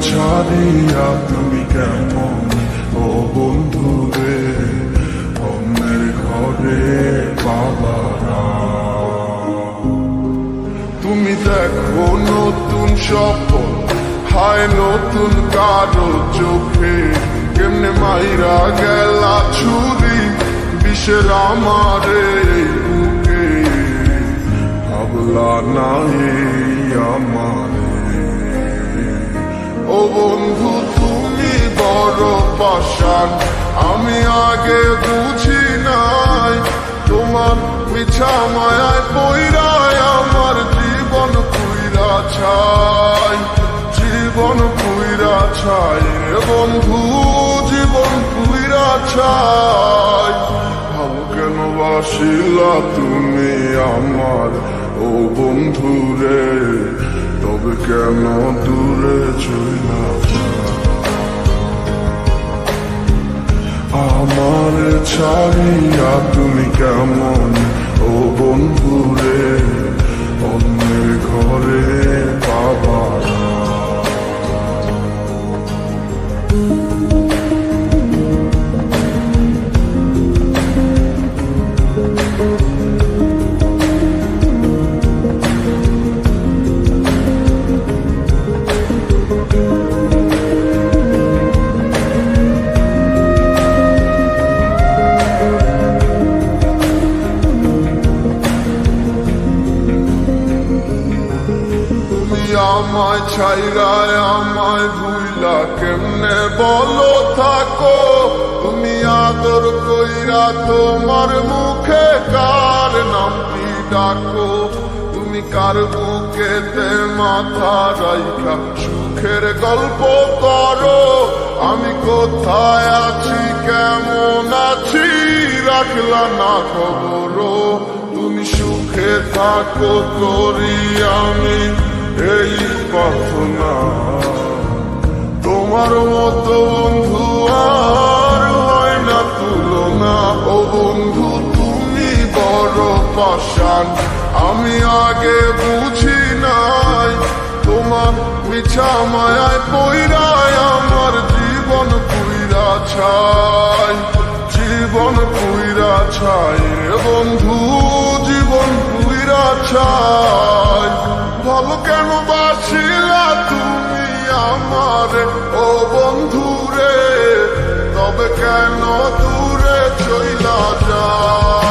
ছাড়িয়া তুমি কেমন? ও বন্ধু রে অন্যের ঘরে বাবারা। তুমি দেখো নতুন স্বপ্ন হায় নতুন কারও চোখে। কেমনে মাইরা গেলা ছুরি, বিষের আমারে বুকে। ভাবলা নাই বন্ধু, তুমি বড় পাশান আমি আগে বুঝি নাই, তোমার মিছা মায়ায় পইরায় আমার জীবন পুইরা ছাই। জীবন পুইরা ছাই রে বন্ধু, জীবন পুইরা ছাই। ভালো কেন বাসিলা তুমি আমার, ও বন্ধু রে, তবে কেন দূরে চইলা আমার ছাড়িয়া আমায় ছাইরায় আমায় ভুইলা কেমনে? বলো, থাকো, তুমি আদর কইরা তোমার মুখে কার নামটি ডাকো? তুমি কার বুকেতে মাথা রাইখা? সুখের গল্প করো, আমি কোথায় আছি, কেমন আছি, রাখলা না খবরও? তুমি সুখে থাকো করি আমি। এই প্রার্থনা তোমার মতো বন্ধু আর হয় না তুলনা। ও বন্ধু, তুমি বড় পাশান আমি আগে বুঝি নাই, তোমার মিছা মায়ায় পইরায় আমার জীবন পুইরা ছাই। জীবন পুইরা ছাই রে বন্ধু নিরছয় ভালো কেন বাসিলা তুমি আমার? ও বন্ধু রে তবে কেন দূরে চইলা যায়?